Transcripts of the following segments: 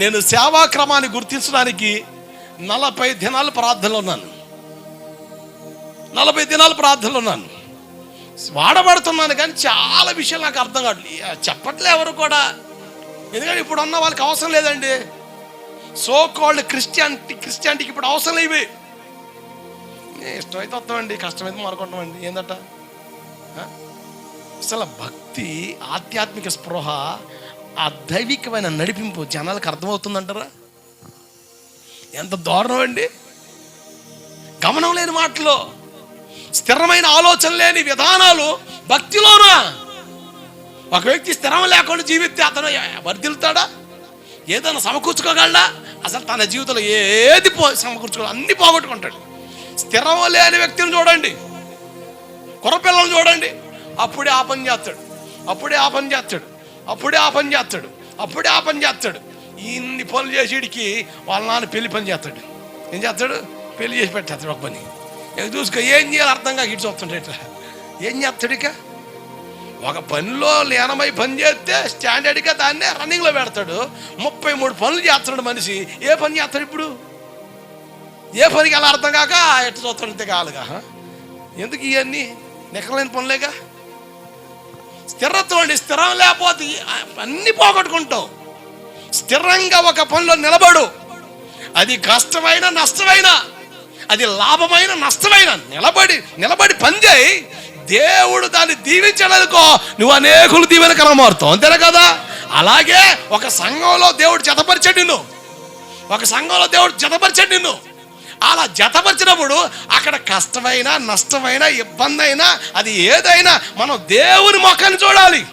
నేను సేవాక్రమాన్ని గుర్తించడానికి నలభై దినాలు ప్రార్థనలో ఉన్నాను. నలభై దినాలు ప్రార్థనలో ఉన్నాను. వాడబడుతున్నాను కానీ చాలా విషయాలు నాకు అర్థం కాదు చెప్పట్లే ఎవరు కూడా. ఎందుకంటే ఇప్పుడు ఉన్న వాళ్ళకి అవసరం లేదండి. సో కాల్డ్ క్రిస్టియానిటీ క్రిస్టియానిటీకి ఇప్పుడు అవసరం లేవి ఇష్టమైతే వస్తామండి కష్టమైతే మరొకుంటామండి. ఏందట? అసలు భక్తి ఆధ్యాత్మిక స్పృహ ఆ దైవికమైన నడిపింపు జనాలకు అర్థమవుతుందంటారా? ఎంత దారుణం అండి. గమనం లేని మాటలు స్థిరమైన ఆలోచన లేని విధానాలు భక్తిలోనా. ఒక వ్యక్తి స్థిరం లేకుండా జీవిస్తే అతను వర్దిల్తాడా ఏదైనా సమకూర్చుకోగలడా? అసలు తన జీవితంలో ఏది పో సమకూర్చుకో అన్ని పోగొట్టుకుంటాడు. స్థిరం లేని వ్యక్తిని చూడండి. కుర్రపిల్లలను చూడండి. అప్పుడే ఆ పని చేస్తాడు. అప్పుడే ఆ పని చేస్తాడు. అప్పుడే ఆ పని చేస్తాడు. అప్పుడే ఆ పని చేస్తాడు. ఇన్ని పనులు చేసేడికి వాళ్ళ నాన్న పెళ్ళి పని చేస్తాడు. ఏం చేస్తాడు? పెళ్ళి చేసి పెట్టేస్తాడు ఒక పని. ఇక చూసుకో ఏం చేయాలి అర్థం కాక ఇటు చూస్తుంటే ఇట్లా. ఏం చేస్తాడు ఇక? ఒక పనిలో లీనమై పని చేస్తే స్టాండర్డ్గా దాన్నే రన్నింగ్లో పెడతాడు. ముప్పై మూడు పనులు చేస్తున్నాడు మనిషి. ఏ పని చేస్తాడు ఇప్పుడు? ఏ పనికి అలా అర్థం కాక ఎట్టు చూస్తుంటే కాలుగా ఎందుకు ఇవన్నీ? నిక్కలేని పనులేగా? స్థిరత్వం అండి స్థిరం లేకపోతే అన్ని పోగొట్టుకుంటావు. స్థిరంగా ఒక పనిలో నిలబడు. అది కష్టమైన నష్టమైన అది లాభమైన నష్టమైన నిలబడి నిలబడి పనిచేయి దేవుడు దాన్ని దీవించడానికో నువ్వు అనేకులు దీవెనకరం మారుతావు. అంతేనా కదా? అలాగే ఒక సంఘంలో దేవుడు జతపరిచాడు నిన్ను. ఒక సంఘంలో దేవుడు జతపరిచాడు నిన్ను. అలా జతపరిచినప్పుడు అక్కడ కష్టమైనా నష్టమైనా ఇబ్బంది అయినా అది ఏదైనా మనం దేవుని మొక్కని చూడాలి.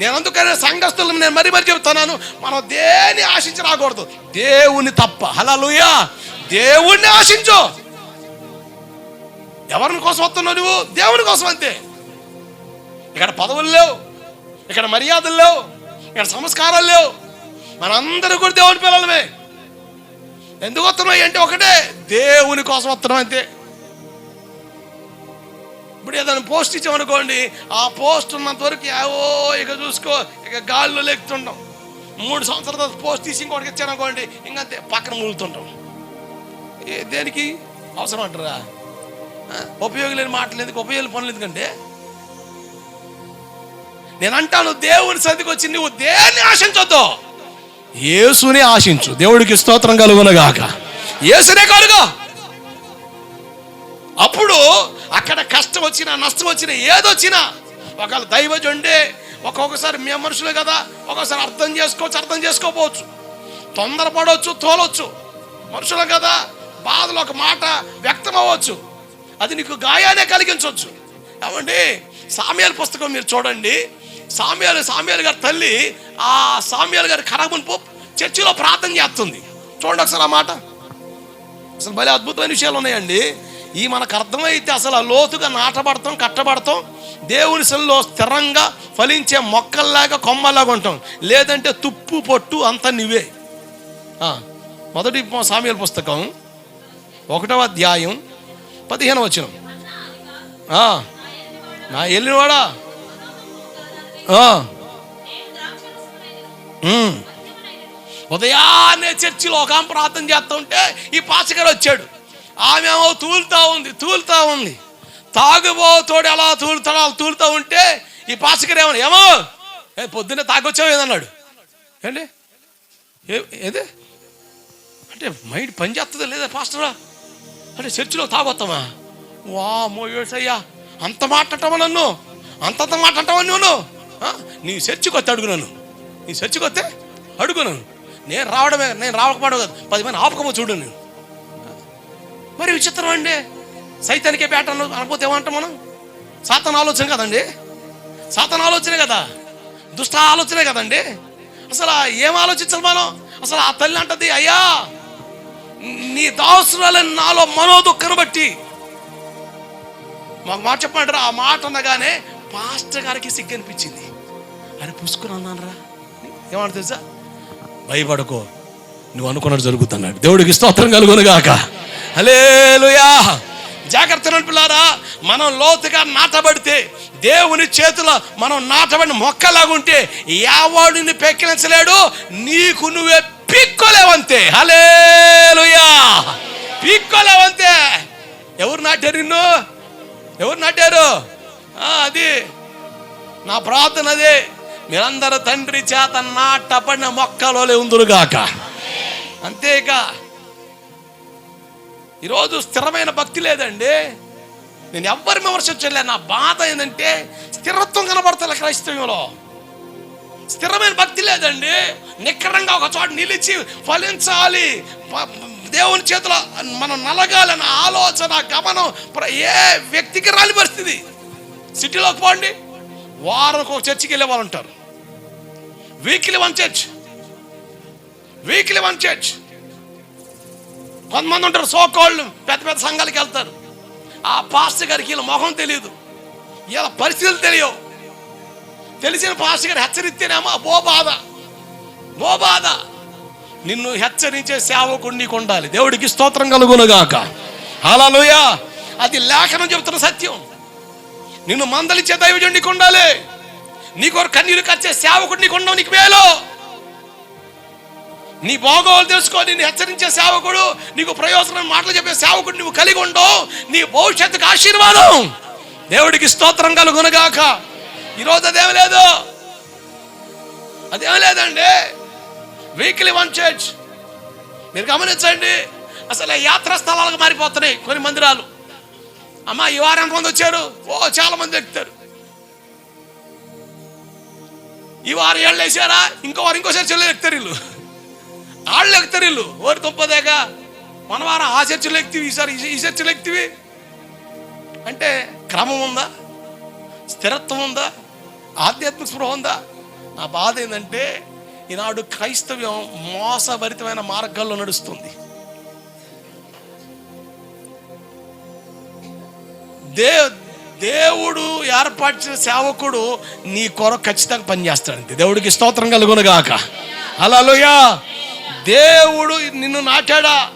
నేను అందుకనే సంఘస్థులను నేను మరీ మరీ చెప్తున్నాను మనం దేని ఆశించి రాకూడదు. దేవుని తప్ప. హలలుయా దేవుణ్ణి ఆశించు. ఎవరిని కోసం వస్తున్నావు నువ్వు? దేవుని కోసం అంతే. ఇక్కడ పదవులు లేవు ఇక్కడ మర్యాదలు లేవు ఇక్కడ సంస్కారాలు లేవు. మనందరూ కూడా దేవుని పిల్లలమే. ఎందుకు వస్తున్నాయి అంటే ఒకటే దేవుని కోసం వస్తున్నాం అంతే. ఇప్పుడు ఏదైనా పోస్ట్ ఇచ్చామనుకోండి ఆ పోస్ట్ ఉన్నంత వరకు ఏవో ఇక చూసుకో ఇక గాల్లో లెక్కుతుంటాం మూడు సంవత్సరాల తర్వాత పోస్ట్ తీసి ఇంకోటికి ఇచ్చారనుకోండి ఇంకంతే పక్కన మూలుతుంటాం. ఏ దేనికి? అవసరం అంటారా? ఉపయోగం లేని మాటలు ఎందుకు? ఉపయోగం పనులు ఎందుకంటే? నేను అంటాను దేవుని సందికి వచ్చి నువ్వు దేన్ని ఆశించొద్దు? యేసుని ఆశించు. దేవుడికి స్తోత్రం కలుగునగాక. యేసునే కలుగు. అప్పుడు అక్కడ కష్టం వచ్చినా నష్టం వచ్చినా ఏదొచ్చినా ఒకవేళ దైవజుండే ఒక్కొక్కసారి మేము మనుషులు కదా ఒక్కొక్కసారి అర్థం చేసుకోవచ్చు అర్థం చేసుకోపోవచ్చు తొందరపడవచ్చు తోలవచ్చు మనుషులు కదా బాధలు ఒక మాట వ్యక్తం అవ్వచ్చు అది నీకు గాయానే కలిగించవచ్చు ఏమండి? సామ్యాల పుస్తకం మీరు చూడండి. సామ్యాలు సామ్యాలు గారి తల్లి ఆ సామ్యాలు గారి ఖరాబుని పో చర్చిలో ప్రార్థన చేస్తుంది. చూడండి ఒకసారి ఆ మాట. అసలు భలే అద్భుతమైన విషయాలు ఉన్నాయండి. ఈ మనకు అర్థమైతే అసలు ఆ లోతుగా నాటబడతాం కట్టబడతాం. దేవుని శిలలో స్థిరంగా ఫలించే మొక్కల్లాగా కొమ్మల్లాగా ఉంటాం. లేదంటే తుప్పు పొట్టు అంత నువ్వే. మొదటి సామ్యాల పుస్తకం ఒకటవ అధ్యాయం పదిహేను వచనం. నా వెళ్ళినవాడా ఉదయాన్నే చర్చిలో ఒక ఆమె ప్రార్థన చేస్తూ ఉంటే ఈ పాచగారు వచ్చాడు. ఆమె ఏమో తూలుతా ఉంది తూలుతా ఉంది. తాగుబోతోడు ఎలా తూలుతాడో అలా తూలుతా ఉంటే ఈ పాచగారు ఏమో? ఏమో పొద్దున్నే తాగొచ్చావు ఏదన్నాడు? ఏంటి? ఏది? అంటే మైండ్ పని చేస్తుందా లేదా పాస్టరా? అంటే చర్చిలో తాగొస్తామా వా మోయేసయ్యా అంత మాట అంటావా నన్ను? అంతంత మాట అంటావా నువ్వు నీ చర్చికి వస్తే అడుగునాను. నీ చర్చికి వస్తే అడుగునాను. నేను రావడమే నేను రావకపోవడం కాదు. పది మంది ఆపకమో చూడు నేను. మరి విచిత్రం అండి. సైతానికే పేట అనకపోతే ఏమంటాం మనం? సాతన ఆలోచన కదండి. సాతన ఆలోచనే కదా. దుష్ట ఆలోచనే కదండి. అసలు ఆ ఏం ఆలోచించాలి మనం? అసలు ఆ తల్లి అంటది అయ్యా నీ దాసురాలని నాలో మనోదుఃఖను బట్టి. మాకు మాట చెప్పమంటారు? ఆ మాట అనగానే పాస్టర్ గారికి సిగ్గు అనిపించింది అని పుసుకుని అన్నానరా ఏమన్నా తెలుసా? భయపడకో. నువ్వు అనుకున్నట్టు జరుగుతున్నాడు దేవుడికి స్తోత్రం కలుగును గాక హలేలుయా జాగ్రత్త పిల్లారా. మనం లోతుగా నాటబడితే దేవుని చేతిలో మనం నాటబడిన మొక్కలాగుంటే యావాడిని పెక్కిలించలేడు నీకు నువ్వే పీక్కోలేవంతే. హలేలుయా పీక్కోలేవంతే. ఎవరు నాటారు నిన్ను? ఎవరు నాటారు? అది. నా ప్రార్థన అదే. మీరందరూ తండ్రి చేత నాటబడిన మొక్కలోనే ఉందురుగాక. అంతేగా. ఈరోజు స్థిరమైన భక్తి లేదండి. నేను ఎవ్వరు విమర్శించలే నా బాధ ఏంటంటే స్థిరత్వం కనబడతలే క్రైస్తవ్యంలో. స్థిరమైన భక్తి లేదండి. నిక్కరంగా ఒక చోట నిలిచి ఫలించాలి. దేవుని చేతిలో మనం నలగాలన్న ఆలోచన గమనం ఏ వ్యక్తికి రాని పరిస్థితి. సిటీలోకి పోండి. వారం ఒక చర్చికి వెళ్ళే వాళ్ళు ఉంటారు. Weekly one church weekly one church కొంతమంది ఉంటారు సోకోళ్ళు పెద్ద పెద్ద సంఘాలకి వెళ్తారు. ఆ పాస్టర్ గారికి వీళ్ళ మొహం తెలియదు వీళ్ళ పరిస్థితులు తెలియవు. తెలిసిన పాస్టర్ గారు హెచ్చరిస్తేనేమో బో బాధ. బో బాధ. నిన్ను హెచ్చరించే సేవకుడు నీకు ఉండాలి దేవుడికి స్తోత్రం కలుగునుగాక. హల్లెలూయ అది లేఖనం చెబుతున్న సత్యం. నిన్ను మందలిచ్చే దైవజుడు నీకు ఉండాలి నీకు ఒక కన్నీరు కచ్చే సేవకుడు నీకు ఉండవు నీకు మేలు. నీ భోగోలు తెలుసుకో నిన్ను హెచ్చరించే సేవకుడు నీకు ప్రయోజనం మాటలు చెప్పే సేవకుడు నువ్వు కలిగి ఉండవు. నీ భవిష్యత్తుకు ఆశీర్వాదం. దేవుడికి స్తోత్రం కలుగునగాక. ఈరోజు అదేం లేదు. అదేం లేదండి. వీక్లీ వన్ చర్చ్ మీరు గమనించండి. అసలు యాత్రా స్థలాలకు మారిపోతున్నాయి కొన్ని మందిరాలు. అమ్మ ఈ వారం ఎంతమంది వచ్చారు. ఓ చాలా మంది ఎక్కుతారు. ఈ వారు ఏళ్ళు వేసారా? ఇంకో వారు ఇంకోసారి చెల్లెలు ఎక్కుతారు వీళ్ళు వాళ్ళు ఎక్కుతారు వీళ్ళు ఓరి తొప్పదేక మన వారం ఆ చర్చలు ఎక్కుతీవి ఈసారి ఈ- చర్చలు ఎక్కుతీవి? అంటే క్రమం ఉందా? స్థిరత్వం ఉందా? ఆధ్యాత్మిక స్పృహ ఉందా? నా బాధ ఏంటంటే ఈనాడు క్రైస్తవ్యం మోసభరితమైన మార్గాల్లో నడుస్తుంది. దే దేవుడు ఏర్పరిచిన సేవకుడు నీ కొరకు ఖచ్చితంగా పనిచేస్తాడు దేవుడికి స్తోత్రం కలుగునుగాక. హల్లెలూయా. దేవుడు నిన్ను నాటాడా?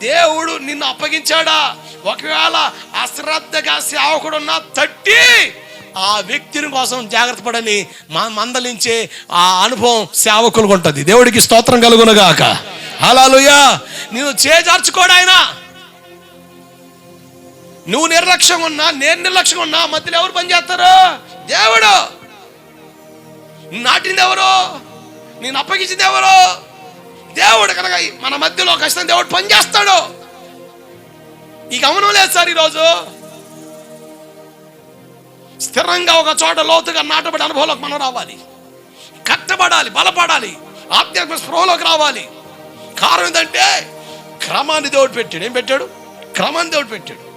దేవుడు నిన్ను అప్పగించాడా? ఒకవేళ అశ్రద్ధగా సేవకుడు ఉన్నా తట్టి ఆ వ్యక్తిని కోసం జాగ్రత్త పడని మందలించే ఆ అనుభవం సేవకులకు ఉంటుంది. దేవుడికి స్తోత్రం కలుగునుగాక. హల్లెలూయా. నేను చేజార్చుకోడు ఆయన. నువ్వు నిర్లక్ష్యం ఉన్నా నేను నిర్లక్ష్యం ఉన్నా మధ్యలో ఎవరు పనిచేస్తారు? దేవుడు. నాటింది ఎవరు? నేను అప్పగించింది ఎవరు? దేవుడు కనుక మన మధ్యలో ఖచ్చితంగా దేవుడు పనిచేస్తాడు. ఈ గమనం లేదు సార్ ఈరోజు. స్థిరంగా ఒక చోట లోతుగా నాటబడి అనుభవంలోకి మనం రావాలి. కట్టబడాలి బలపడాలి. ఆధ్యాత్మిక స్పృహలోకి రావాలి. కారణం ఏంటంటే క్రమాన్ని దేవుడు పెట్టాడు. ఏం పెట్టాడు? క్రమాన్ని దేవుడు పెట్టాడు.